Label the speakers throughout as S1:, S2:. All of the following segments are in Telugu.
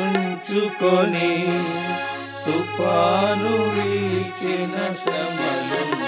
S1: జ్ఞాపకమునంచుకొని తుఫాను వీచిన శమలు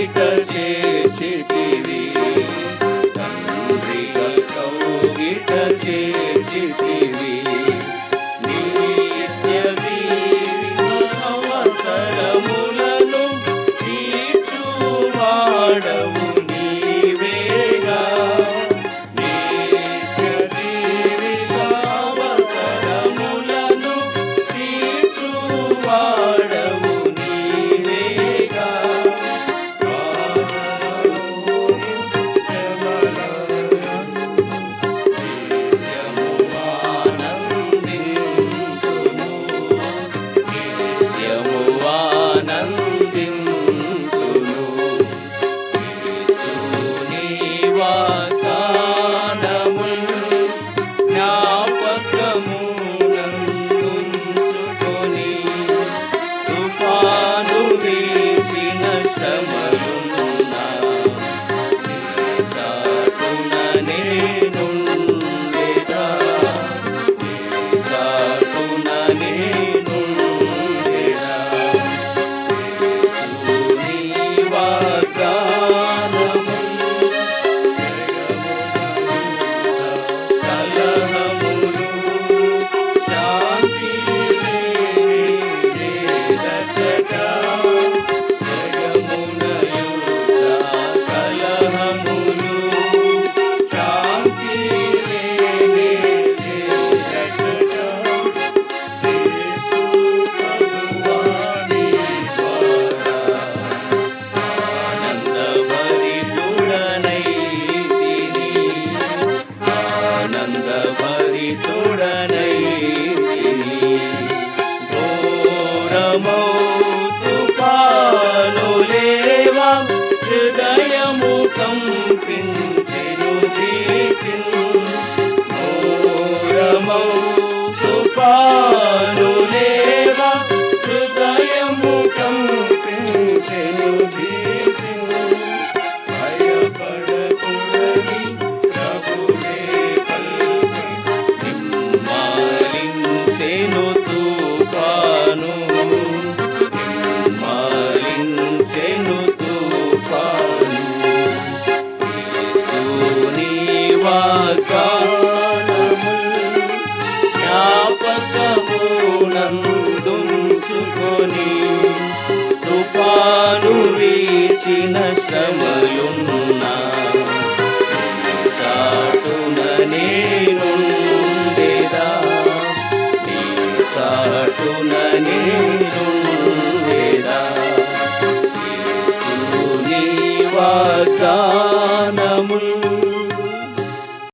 S1: चितते चित Hey. namo తుఫాను వీచిన శ్రమలున్నా